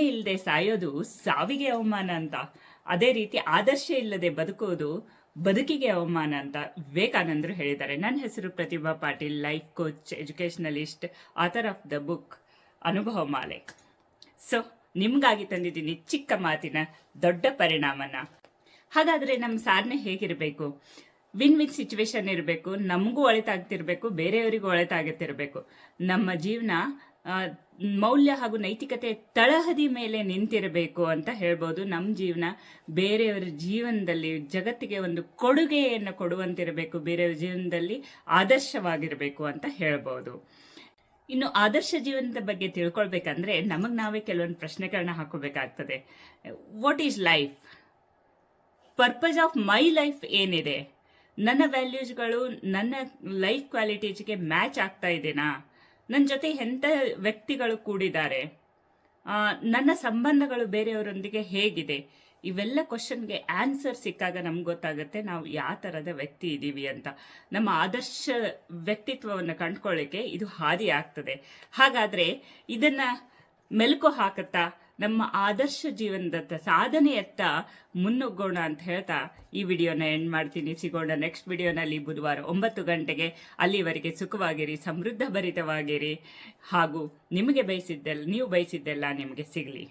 ಇಲ್ಲದೆ ಸಾಯೋದು ಸಾವಿಗೆ ಅವಮಾನ ಅಂತ. ಅದೇ ರೀತಿ ಆದರ್ಶ ಇಲ್ಲದೆ ಬದುಕೋದು ಬದುಕಿಗೆ ಅವಮಾನ ಅಂತ ವಿವೇಕಾನಂದರು ಹೇಳಿದ್ದಾರೆ. ನನ್ನ ಹೆಸರು Pratibha Patil, life coach, educationalist, author of the book, Anubhava Maale. So, ನಿಮ್ಗಾಗಿ ತಂದಿದ್ದೀನಿ ಚಿಕ್ಕ ಮಾತಿನ ದೊಡ್ಡ ಪರಿಣಾಮನ. ಹಾಗಾದ್ರೆ ನಮ್ಮ ಸಾಧನೆ ಹೇಗಿರಬೇಕು? ವಿನ್ ವಿನ್ ಸಿಚುವೇಶನ್ ಇರಬೇಕು, ನಮಗೂ ಒಳಿತಾಗ್ತಿರ್ಬೇಕು, ಬೇರೆಯವರಿಗೂ ಒಳಿತಾಗುತ್ತಿರಬೇಕು. ನಮ್ಮ ಜೀವನ ಮೌಲ್ಯ ಹಾಗೂ ನೈತಿಕತೆ ತಳಹದಿ ಮೇಲೆ ನಿಂತಿರಬೇಕು ಅಂತ ಹೇಳ್ಬೋದು. ನಮ್ಮ ಜೀವನ ಬೇರೆಯವರ ಜೀವನದಲ್ಲಿ, ಜಗತ್ತಿಗೆ ಒಂದು ಕೊಡುಗೆಯನ್ನು ಕೊಡುವಂತಿರಬೇಕು, ಬೇರೆಯವರ ಜೀವನದಲ್ಲಿ ಆದರ್ಶವಾಗಿರಬೇಕು ಅಂತ ಹೇಳ್ಬೋದು. ಇನ್ನು ಆದರ್ಶ ಜೀವನದ ಬಗ್ಗೆ ತಿಳ್ಕೊಳ್ಬೇಕಂದ್ರೆ ನಮಗೆ ನಾವೇ ಕೆಲವೊಂದು ಪ್ರಶ್ನೆಗಳನ್ನ ಹಾಕೋಬೇಕಾಗ್ತದೆ. What is life purpose of my life ಏನಿದೆ? ನನ್ನ ವ್ಯಾಲ್ಯೂಸ್ಗಳು ನನ್ನ ಲೈಫ್ ಕ್ವಾಲಿಟೀಸ್ಗೆ ಮ್ಯಾಚ್ ಆಗ್ತಾ ಇದೆನಾ? ನನ್ನ ಜೊತೆ ಎಂಥ ವ್ಯಕ್ತಿಗಳು ಕೂಡಿದ್ದಾರೆ? ನನ್ನ ಸಂಬಂಧಗಳು ಬೇರೆಯವರೊಂದಿಗೆ ಹೇಗಿದೆ? ಇವೆಲ್ಲ ಕ್ವಶನ್ಗೆ ಆನ್ಸರ್ ಸಿಕ್ಕಾಗ ನಮ್ಗೆ ಗೊತ್ತಾಗುತ್ತೆ ನಾವು ಯಾವ ಥರದ ವ್ಯಕ್ತಿ ಇದ್ದೀವಿ ಅಂತ. ನಮ್ಮ ಆದರ್ಶ ವ್ಯಕ್ತಿತ್ವವನ್ನು ಕಂಡ್ಕೊಳ್ಳಿಕ್ಕೆ ಇದು ಹಾದಿ ಆಗ್ತದೆ. ಹಾಗಾದರೆ ಇದನ್ನು ಮೆಲುಕು ಹಾಕುತ್ತಾ ನಮ್ಮ ಆದರ್ಶ ಜೀವನದತ್ತ, ಸಾಧನೆಯತ್ತ ಮುನ್ನುಗ್ಗೋಣ ಅಂತ ಹೇಳ್ತಾ ಈ ವಿಡಿಯೋನ ಎಂಡ್ ಮಾಡ್ತೀನಿ. ಸಿಗೋಣ ನೆಕ್ಸ್ಟ್ ವಿಡಿಯೋನಲ್ಲಿ ಬುಧವಾರ ಒಂಬತ್ತು ಗಂಟೆಗೆ. ಅಲ್ಲಿವರೆಗೆ ಸುಖವಾಗಿರಿ ಸಮೃದ್ಧ ಭರಿತವಾಗಿರಿ ಹಾಗೂ ನಿಮಗೆ ಬಯಸಿದ್ದೆಲ್ಲ ನೀವು ಬಯಸಿದ್ದೆಲ್ಲ ನಿಮಗೆ ಸಿಗಲಿ.